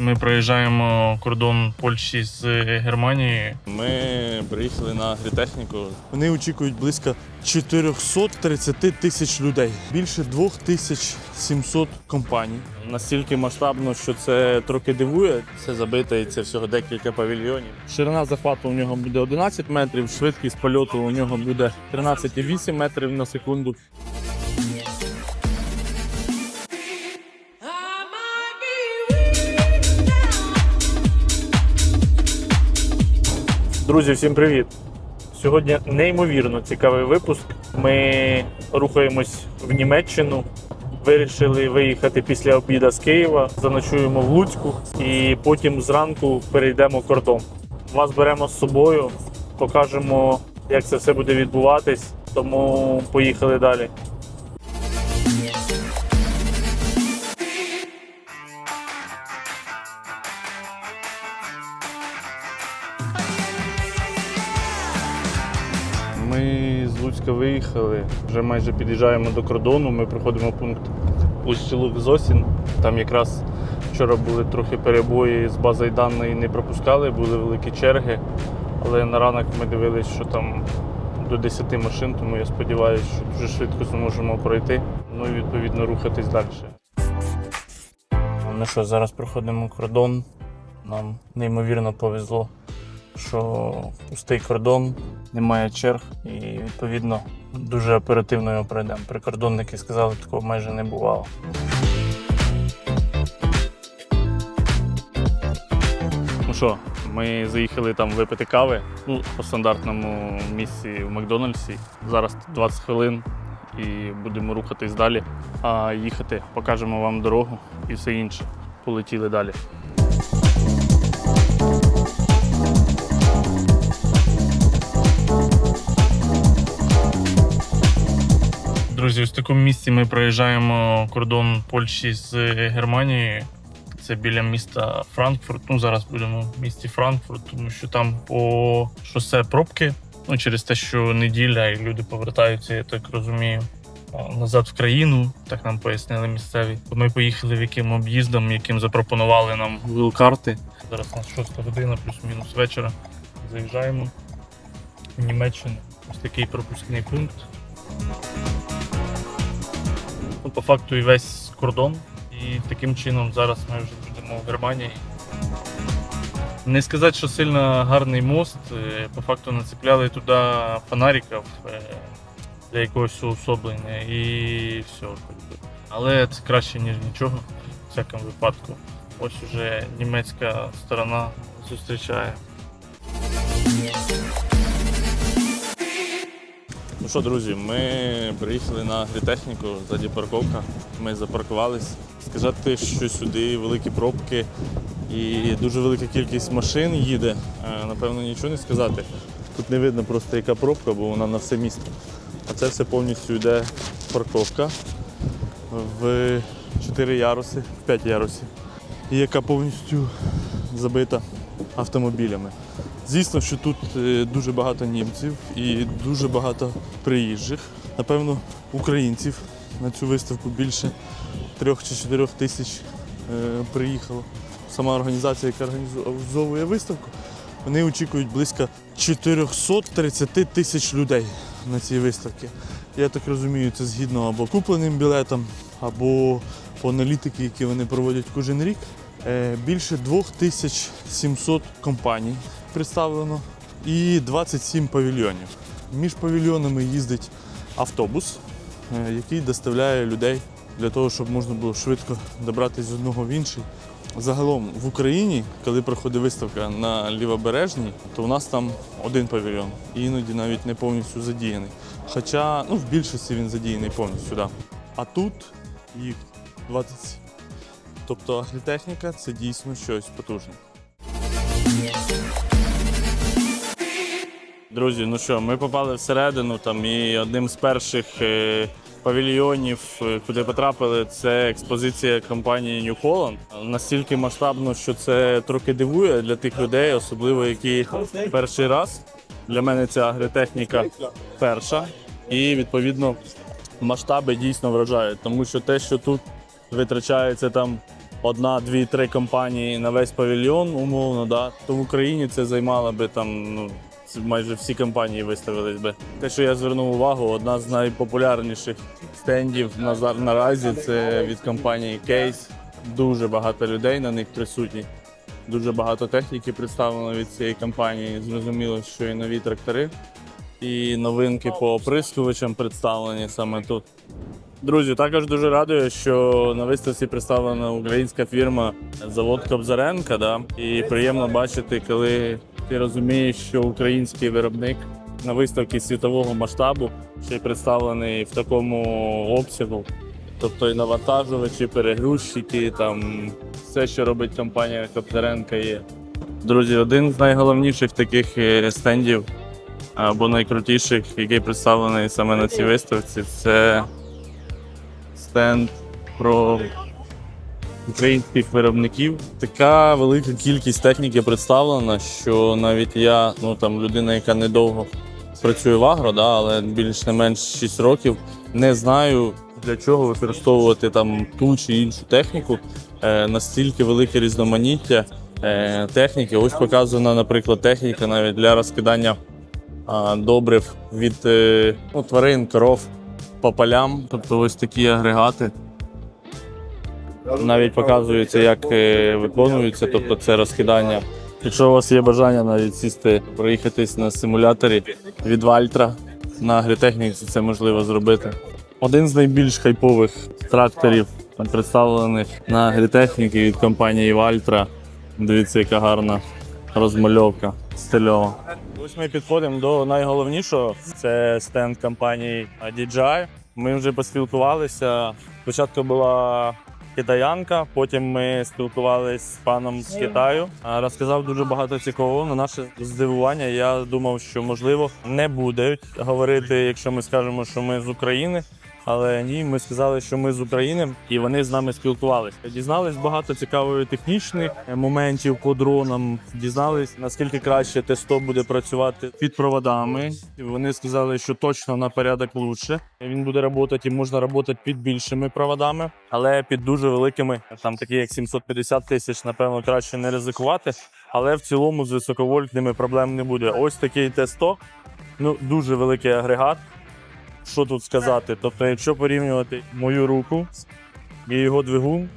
ми проїжджаємо кордон Польщі з Германією. Ми приїхали на агрітехніку. Вони очікують близько 430 тисяч людей, більше 2700 компаній. Настільки масштабно, що це трохи дивує. Це забите і це всього декілька павільйонів. Ширина захвату у нього буде 11 метрів, швидкість польоту у нього буде 13,8 метрів на секунду. Друзі, всім привіт! Сьогодні неймовірно цікавий випуск. Ми рухаємось в Німеччину. Вирішили виїхати після обіду з Києва, заночуємо в Луцьку і потім зранку перейдемо кордон. Вас беремо з собою, покажемо, як це все буде відбуватись. Тому поїхали далі. Ми виїхали, вже майже під'їжджаємо до кордону. Ми проходимо пункт Устілук Зосін. Там якраз вчора були трохи перебої з базою даної не пропускали, були великі черги. Але на ранок ми дивилися, що там до 10 машин, тому я сподіваюся, що дуже швидко зможемо пройти. Ну і відповідно рухатись далі. Ну що, зараз проходимо кордон. Нам неймовірно повезло, що пустий кордон, немає черг і відповідно дуже оперативно його пройдемо. Прикордонники сказали, такого майже не бувало. Ну що, ми заїхали там випити кави ну, по стандартному місці в Макдональдсі. Зараз 20 хвилин і будемо рухатись далі. А їхати покажемо вам дорогу і все інше. Полетіли далі. Друзі, ось в такому місці ми проїжджаємо кордон Польщі з Германією. Це біля міста Франкфурт. Ну зараз будемо в місті Франкфурт, тому що там по шосе пробки. Ну через те, що неділя і люди повертаються, я так розумію. Назад в країну, так нам пояснили місцеві. Ми поїхали в яким об'їздом, яким запропонували нам Google карти. Зараз у нас 6 година, плюс-мінус вечора. Заїжджаємо в Німеччину. Ось такий пропускний пункт. Ну, по факту і весь кордон. І таким чином зараз ми вже будемо в Германії. Не сказати, що сильно гарний мост. е, По факту нацепляли туди фонариків е, для якогось уособлення і все. Але це краще, ніж нічого, в всякому випадку. Ось уже німецька сторона зустрічає. Ну що, друзі, ми приїхали на агрітехніку, ззаді парковка. Ми запаркувались. Сказати, що сюди великі пробки і дуже велика кількість машин їде. е, Напевно, нічого не сказати. Тут не видно просто яка пробка, бо вона на все місто. А це все повністю йде парковка в 4 яруси, в 5 ярусів. Яка повністю забита автомобілями. Звісно, що тут е, дуже багато німців і дуже багато приїжджих. Напевно, українців на цю виставку більше трьох чи чотирьох тисяч е, приїхало. Сама організація, яка організовує виставку, вони очікують близько 430 тисяч людей на цій виставці. Я так розумію, це згідно або купленим білетам, або по аналітики, які вони проводять кожен рік. Е, Більше 2700 компаній представлено і 27 павільйонів. Між павільйонами їздить автобус, е, який доставляє людей для того, щоб можна було швидко добратися з одного в інший. Загалом в Україні, коли проходить виставка на лівобережній, то у нас там один павільйон, і іноді навіть не повністю задіяний. Хоча ну, в більшості він задіяний повністю. Да. А тут їх 27. Тобто агрітехніка це дійсно щось потужне. Друзі, ну що, ми попали всередину там і одним з перших е, павільйонів, е, куди потрапили, це експозиція компанії New Holland. Настільки масштабно, що це трохи дивує для тих людей, особливо які перший раз. Для мене ця агротехніка перша. І відповідно масштаби дійсно вражають, тому що те, що тут витрачається там одна, дві, три компанії на весь павільйон, умовно, да, то в Україні це займало би там ну, майже всі компанії виставились би. Те, що я звернув увагу, одна з найпопулярніших стендів на наразі це від компанії Case. Дуже багато людей на них присутні. Дуже багато техніки представлено від цієї компанії. Зрозуміло, що і нові трактори, і новинки по оприскувачам представлені саме тут. Друзі, також дуже радує, що на виставці представлена українська фірма завод Кобзаренка. Да? І приємно бачити, коли ти розумієш, що український виробник на виставці світового масштабу ще й представлений в такому обсягу. Тобто і навантажувачі, перегрузчики, там все, що робить компанія Кобзаренка, є. Друзі, один з найголовніших таких е, стендів або найкрутіших, який представлений саме на цій виставці, це стенд про українських виробників. Така велика кількість техніки представлена, що навіть я, ну там людина, яка недовго працює в агро, да, але більш не менш 6 років, не знаю для чого використовувати там ту чи іншу техніку. Е, настільки велике різноманіття е, техніки. Ось показана, наприклад, техніка навіть для розкидання добрив від е, ну, тварин, коров по полям. Тобто ось такі агрегати. Навіть показується, як е, виконується, тобто це розкидання. Якщо у вас є бажання навіть сісти, проїхатись на симуляторі від Вальтра на агротехніці, це можливо зробити. Один з найбільш хайпових тракторів, представлених на агротехніці від компанії Вальтра. Дивіться, яка гарна розмальовка стильова. Ось ми підходимо до найголовнішого. Це стенд компанії DJI. Ми вже поспілкувалися. Спочатку була китаянка, потім ми спілкувалися з паном з Китаю. Розказав дуже багато цікавого. На наше здивування, я думав, що можливо не будуть говорити, якщо ми скажемо, що ми з України. Але ні, ми сказали, що ми з України, і вони з нами спілкувалися. Дізнались багато цікавих технічних моментів по дронам. Дізнались наскільки краще Т-100 буде працювати під проводами. Вони сказали, що точно на порядок лучше. Він буде працювати і можна працювати під більшими проводами, але під дуже великими, там такі як 750 тисяч, напевно, краще не ризикувати. Але в цілому з високовольтними проблем не буде. Ось такий Т-100, ну дуже великий агрегат що тут сказати? Тобто, якщо порівнювати мою руку і його двигун,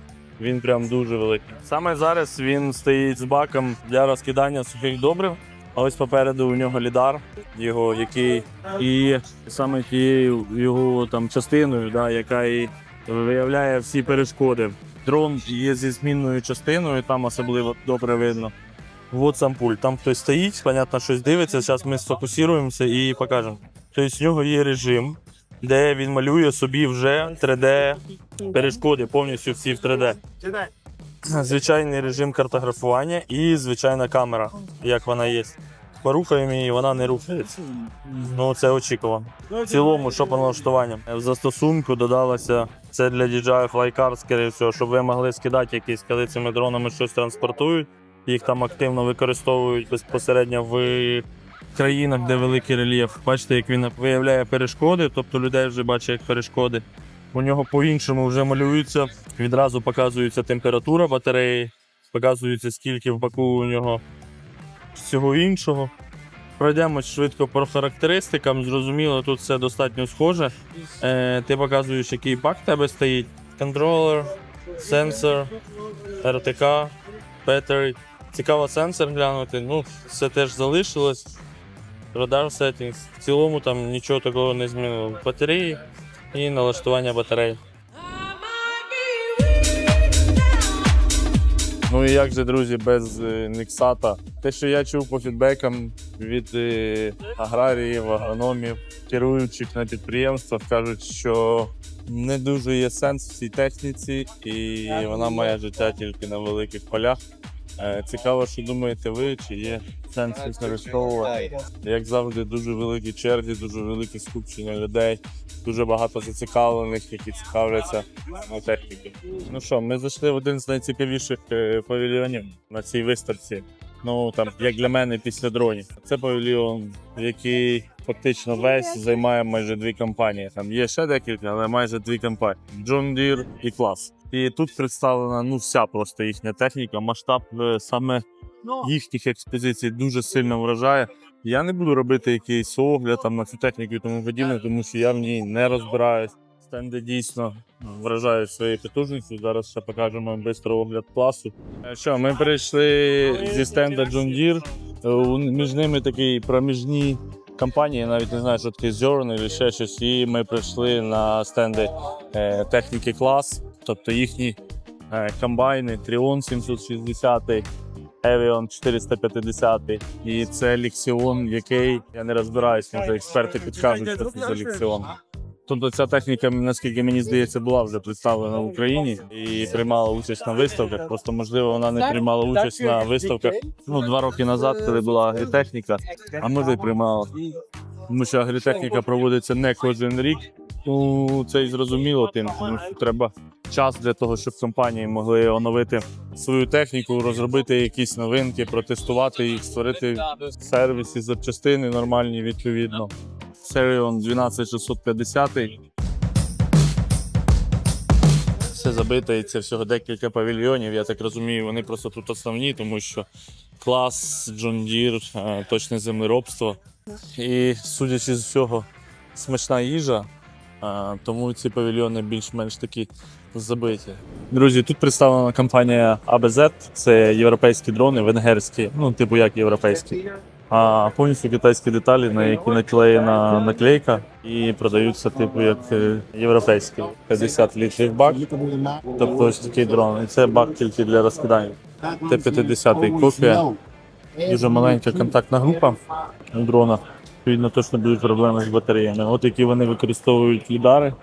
він прям дуже великий. Саме зараз він стоїть з баком для розкидання сухих добрив. А ось попереду у нього лідар, його який і саме тією його там частиною, да, яка і виявляє всі перешкоди. Дрон є зі змінною частиною, там особливо добре видно. Вот сам пульт. Там хтось стоїть, понятно, щось дивиться. Зараз ми сфокусуємося і покажемо. Тобто в нього є режим, де він малює собі вже 3D перешкоди, повністю всі в 3D. Звичайний режим картографування і звичайна камера, як вона є. Порухаємо її, вона не рухається. Ну це очікувано. В цілому, що по налаштуванням. В застосунку додалося це для DJI Flycard, скоріше всього, щоб ви могли скидати якісь, коли цими дронами щось транспортують. Їх там активно використовують безпосередньо в країнах, де великий рельєф. Бачите, як він виявляє перешкоди, тобто людей вже бачить як перешкоди. У нього по-іншому вже малюється. Відразу показується температура батареї, показується, скільки в баку у нього всього іншого. Пройдемось швидко по характеристикам. Зрозуміло, тут все достатньо схоже. Е, ти показуєш, який бак в тебе стоїть. Контролер, сенсор, РТК, battery. Цікаво сенсор глянути. Ну, все теж залишилось. Радар settings. В цілому там нічого такого не змінило. Батареї і налаштування батарей. Ну і як же, друзі, без е, Нексата? Те, що я чув по фідбекам від е, аграріїв, агрономів, керуючих на підприємствах, кажуть, що не дуже є сенс в цій техніці, і вона має життя тільки на великих полях. Е, Цікаво, що думаєте ви, чи є сенс використовувати. Як завжди, дуже великі черги, дуже велике скупчення людей, дуже багато зацікавлених, які цікавляться на техніку. Ну що, ми зайшли в один з найцікавіших е, павільйонів на цій виставці. Ну там, як для мене, після дронів. Це павільйон, який фактично весь займає майже дві компанії. Там є ще декілька, але майже дві компанії: John Deere і Class. І тут представлена ну, вся просто їхня техніка. Масштаб е, саме їхніх експозицій дуже сильно вражає. Я не буду робити якийсь огляд там на цю техніку і тому подібне, тому що я в ній не розбираюсь. Стенди дійсно вражають своєю потужністю. Зараз ще покажемо швидко огляд класу. Е, Що, ми перейшли зі стенда John Deere. Між ними такий проміжні компанії, я навіть не знаю, що таке Zorn або ще щось. І ми прийшли на стенди е, техніки клас, тобто їхні е, комбайни Trion 760, Evion 450 і це Lexion, який я не розбираюсь, може експерти підкажуть, що це за Lexion. Тобто ця техніка, наскільки мені здається, була вже представлена в Україні і приймала участь на виставках. Просто можливо вона не приймала участь на виставках ну два роки назад, коли була агрітехніка, а може й приймала. Тому що агрітехніка проводиться не кожен рік. Ну це і зрозуміло тим, тому що треба час для того, щоб компанії могли оновити свою техніку, розробити якісь новинки, протестувати їх, створити сервіси, запчастини нормальні відповідно. Serion 12650. Все забите, і це всього декілька павільйонів. Я так розумію, вони просто тут основні, тому що клас, John Deere, е, точне землеробство. І судячи з всього, смачна їжа, е, тому ці павільйони більш-менш такі забиті. Друзі, тут представлена компанія ABZ, це європейські дрони, венгерські, ну, типу як європейські. А повністю китайські деталі, на які наклеєна наклейка, і продаються, типу, як е, європейські. 50 літрів бак. Тобто ось такий дрон. І це бак тільки для розкидання. Т-50 копія. Дуже маленька контактна група у дрона. Відповідно, точно будуть проблеми з батареями. От які вони використовують лідари.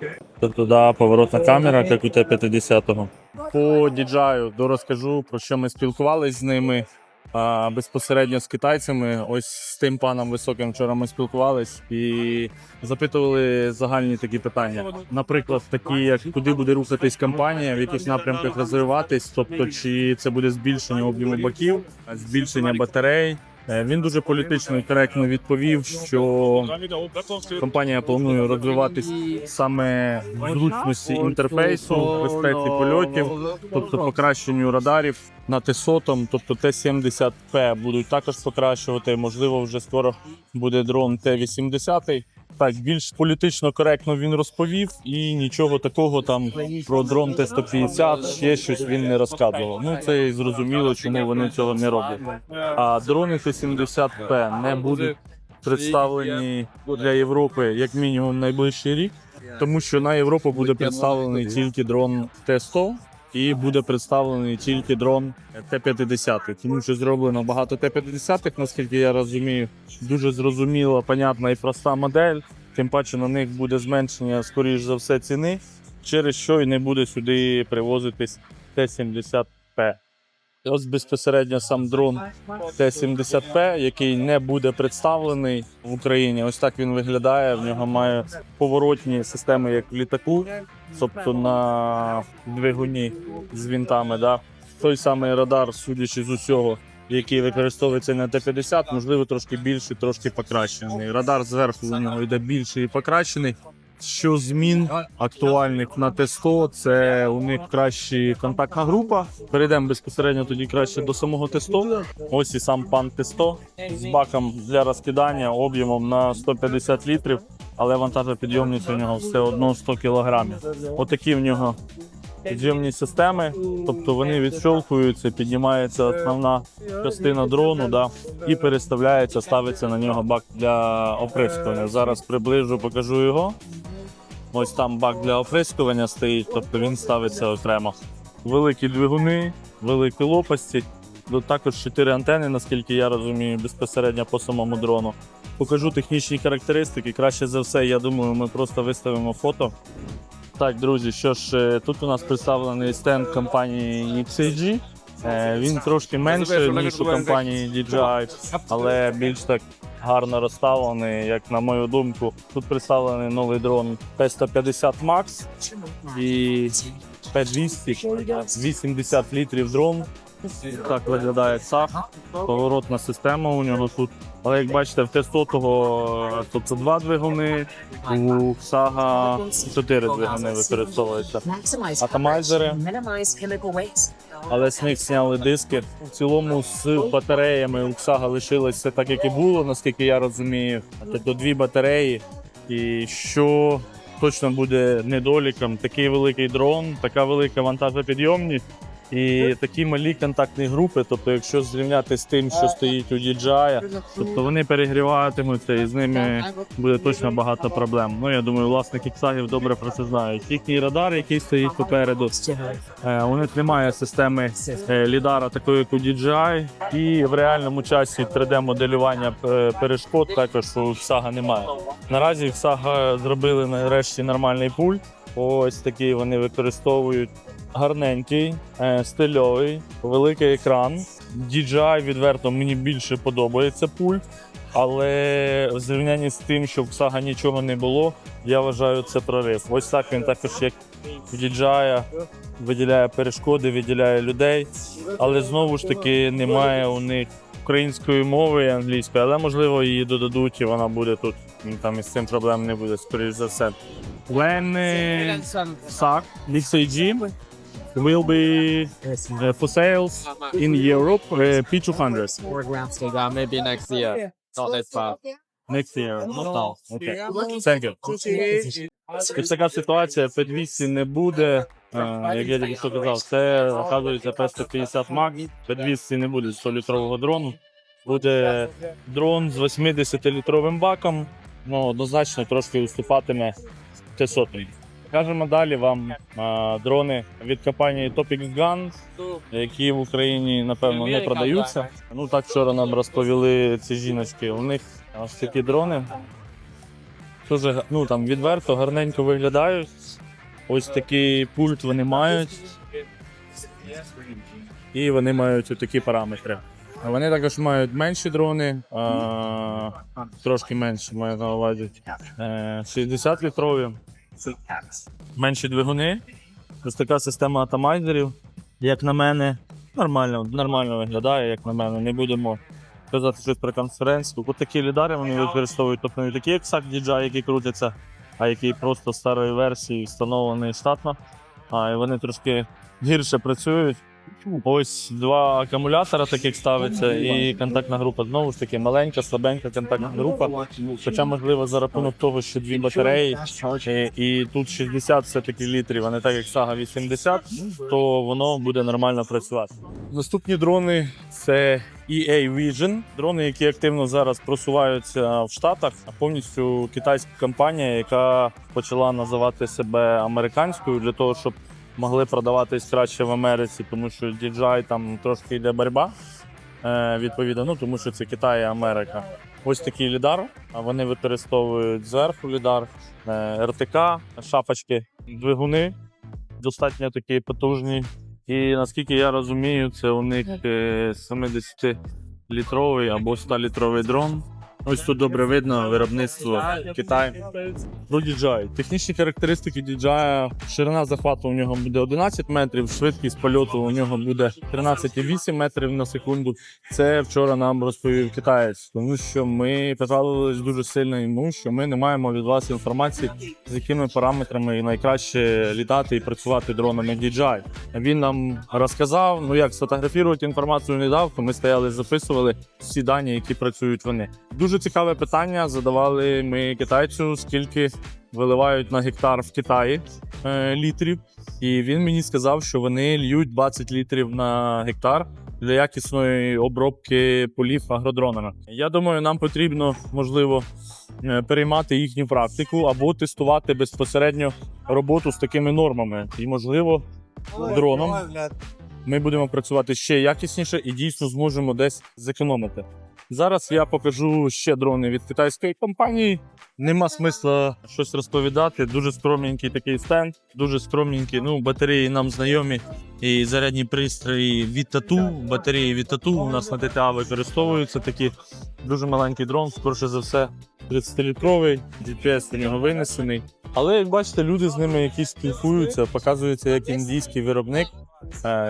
Тобто, да, поворотна камера, як у Т-50. По DJI дорозкажу, про що ми спілкувалися з ними. А, безпосередньо з китайцями. Ось з тим паном високим вчора ми спілкувались і запитували загальні такі питання. Наприклад, такі як куди буде рухатись компанія, в яких напрямках розвиватись, тобто чи це буде збільшення об'єму баків, збільшення батарей. Е, Він дуже політично і коректно відповів, що компанія планує розвиватись саме в зручності інтерфейсу, безпеці польотів, тобто покращенню радарів на Т-100, тобто Т-70П будуть також покращувати. Можливо, вже скоро буде дрон Т-80. Так, більш політично коректно він розповів, і нічого такого там про дрон Т-150, ще щось він не розказував. Ну це і зрозуміло, чому вони цього не роблять. А дрони Т-70П не будуть представлені для Європи як мінімум найближчий рік, тому що на Європу буде представлений тільки дрон Т-100 і буде представлений тільки дрон Т-50. Тому що зроблено багато Т-50, наскільки я розумію, дуже зрозуміла, понятна і проста модель. Тим паче на них буде зменшення, скоріш за все, ціни, через що і не буде сюди привозитись Т-70П. Ось безпосередньо сам дрон Т-70П, який не буде представлений в Україні. Ось так він виглядає. В нього має поворотні системи, як в літаку, тобто на двигуні з вінтами. Да? Той самий радар, судячи з усього, який використовується на Т-50, можливо, трошки більший, трошки покращений. Радар зверху у нього йде більший і покращений. Що змін актуальних на Т-100, це у них краща контактна група. Перейдемо безпосередньо тоді краще до самого Т-100. Ось і сам пан Т-100 з баком для розкидання об'ємом на 150 літрів, але вантажопідйомність у нього все одно 100 кілограмів. Отакі в нього підйомні системи, тобто вони відщолкуються, піднімається основна частина дрону, да, і переставляється, ставиться на нього бак для оприскування. Зараз приближу, покажу його. Ось там бак для оприскування стоїть, тобто він ставиться окремо. Великі двигуни, великі лопасті. Тут також 4 антени, наскільки я розумію, безпосередньо по самому дрону. Покажу технічні характеристики. Краще за все, я думаю, ми просто виставимо фото. Так, друзі, що ж, е, тут у нас представлений стенд компанії XAG. Е, Він трошки менший, ніж у компанії DJI, але більш так гарно розставлений, як на мою думку. Тут представлений новий дрон P150 Max і P200, 80 літрів дрон. Так виглядає САХ. Поворотна система у нього тут Але як бачите, в Т-100 тобто два двигуни, у Сага чотири двигуни використовуються. Атомайзери. Але з них зняли диски. В цілому з батареями у Ксага лишилось все так, як і було, наскільки я розумію. Тобто дві батареї. І що точно буде недоліком, такий великий дрон, така велика вантажопідйомність і такі малі контактні групи. Тобто, якщо зрівняти з тим, що стоїть у DJI, тобто вони перегріватимуться і з ними буде точно багато проблем. Ну я думаю, власники Ксагів добре про це знають. Їхній радар, який стоїть попереду, Е, У них немає системи е, лідара такої, як у DJI, і в реальному часі 3D-моделювання е, перешкод також у Xaga немає. Наразі в Xaga зробили нарешті нормальний пульт. Ось такий вони використовують гарненький, е, стильовий, великий екран. DJI відверто мені більше подобається пульт. Але в зрівнянні з тим, що в Xaga нічого не було, я вважаю це прорив. Ось так він також як в DJI виділяє перешкоди, виділяє людей, але знову ж таки немає у них української мови і англійської, але можливо її додадуть і вона буде тут. Там із цим проблем не буде, скоріш за все. When uh, SAC, XAG will be uh, for sales in Europe, uh, P200 Yeah, maybe next year. Not that far. next year. Not now. Okay. Thank you. Ось така ситуація, P200 не буде. Е, Як я тільки що казав, це оказується P150 Max. P200 не буде 100-літрового дрону. Буде дрон з 80-літровим баком. Ну, однозначно трошки уступатиме Т-100. Кажемо далі вам е, дрони від компанії Topic Gun, які в Україні напевно не продаються. Ну так вчора нам розповіли ці жіночки. У них ось такі дрони. Дуже ну, там відверто гарненько виглядають. Ось такий пульт вони мають. І вони мають такі параметри. Вони також мають менші дрони, а, трошки менші маю на увазі. Е, 60 літрові. Менші двигуни. Ось така система атомайзерів. Як на мене, нормально, нормально виглядає, як на мене. Не будемо казати щось про конференцію. Ось такі лідари вони використовують, тобто не такі, як SAC DJI, які крутяться, а які просто старої версії встановлені штатно. А і вони трошки гірше працюють. Ось два акумулятора таких ставиться, і контактна група знову ж таки маленька, слабенька контактна група. Хоча, можливо, за рахунок того, що дві батареї, і, і тут 60 все-таки літрів, а не так як Сага 80, то воно буде нормально працювати. Наступні дрони це EA Vision, дрони, які активно зараз просуваються в Штатах, а повністю китайська компанія, яка почала називати себе американською для того, щоб могли продаватись краще в Америці, тому що DJI там трошки йде боротьба. Е, відповідно, ну тому що це Китай і Америка. Ось такий лідар. Вони використовують зверху лідар, е, РТК, шапочки, двигуни достатньо такі потужні. І наскільки я розумію, це у них е, 70-літровий або 100-літровий дрон. Ось тут добре видно виробництво Китай. Про DJI. Технічні характеристики DJI. Ширина захвату у нього буде 11 метрів, швидкість польоту у нього буде 13,8 метрів на секунду. Це вчора нам розповів китаєць, тому що ми пожалувались дуже сильно йому, що ми не маємо від вас інформації, з якими параметрами найкраще літати і працювати дронами DJI. Він нам розказав, ну як сфотографувати інформацію не дав, то ми стояли, записували всі дані, які працюють вони. Дуже цікаве питання задавали ми китайцю, скільки виливають на гектар в Китаї е, літрів. І він мені сказав, що вони льють 20 літрів на гектар для якісної обробки полів агродронами. Я думаю, нам потрібно можливо е, переймати їхню практику або тестувати безпосередньо роботу з такими нормами. І можливо, дроном ми будемо працювати ще якісніше і дійсно зможемо десь зекономити. Зараз я покажу ще дрони від китайської компанії. Нема смисла щось розповідати. Дуже скромненький такий стенд, дуже скромненький. Ну, батареї нам знайомі. І зарядні пристрої від тату. Батареї від тату у нас на ТТА використовуються такі. Дуже маленький дрон, скорше за все, 30-літровий, GPS у нього винесений. Але як бачите, люди з ними якісь спілкуються, показується, як індійський виробник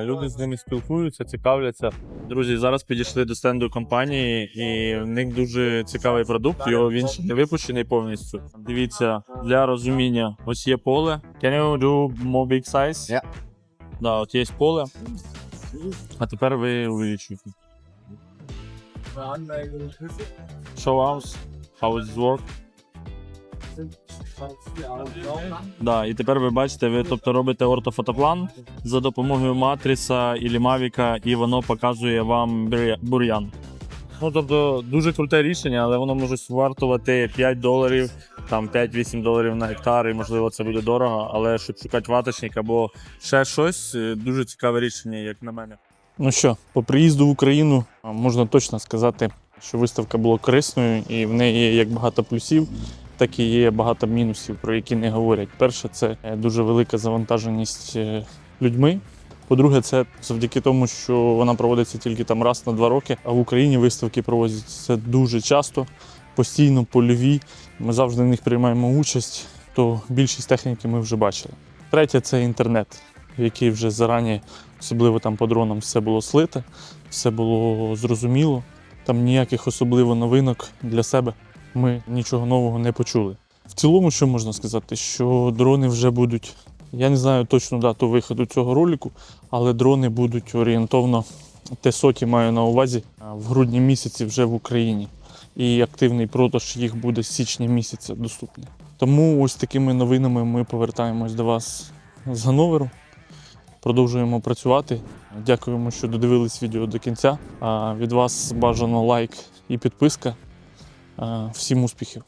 Люди з ними спілкуються, цікавляться. Друзі, зараз підійшли до стенду компанії, і в них дуже цікавий продукт. Його він ще не випущений повністю. Дивіться, для розуміння, ось є поле. Can you do more big size? Yeah. Да, от є поле. А тепер ви увеличуєте. Show us how it works. Да, і тепер ви бачите, ви тобто робите ортофотоплан за допомогою матріса і мавіка, і воно показує вам бур'ян. Ну тобто дуже круте рішення, але воно може вартувати 5 доларів, там 5-8 доларів на гектар, і можливо це буде дорого. Але щоб шукати ваточник або ще щось, е, дуже цікаве рішення, як на мене. Ну що, по приїзду в Україну можна точно сказати, що виставка була корисною, і в неї є як багато плюсів, так і є багато мінусів, про які не говорять. Перше, це е, дуже велика завантаженість е, людьми. По-друге, це завдяки тому, що вона проводиться тільки там раз на два роки, а в Україні виставки проводяться дуже часто, постійно польові. Ми завжди в них приймаємо участь, то більшість техніки ми вже бачили. Третє це інтернет, який вже зарані, особливо там по дронам, все було слите, все було зрозуміло. Там ніяких особливо новинок для себе ми нічого нового не почули. В цілому, що можна сказати, що дрони вже будуть. Я не знаю точну дату виходу цього ролику, але дрони будуть орієнтовно Т-соті маю на увазі в грудні місяці вже в Україні. І активний продаж їх буде з січня місяця доступний. Тому ось такими новинами ми повертаємось до вас з Ганноверу. Продовжуємо працювати. Дякуємо, що додивились відео до кінця. Від вас бажано лайк і підписка. Всім успіхів!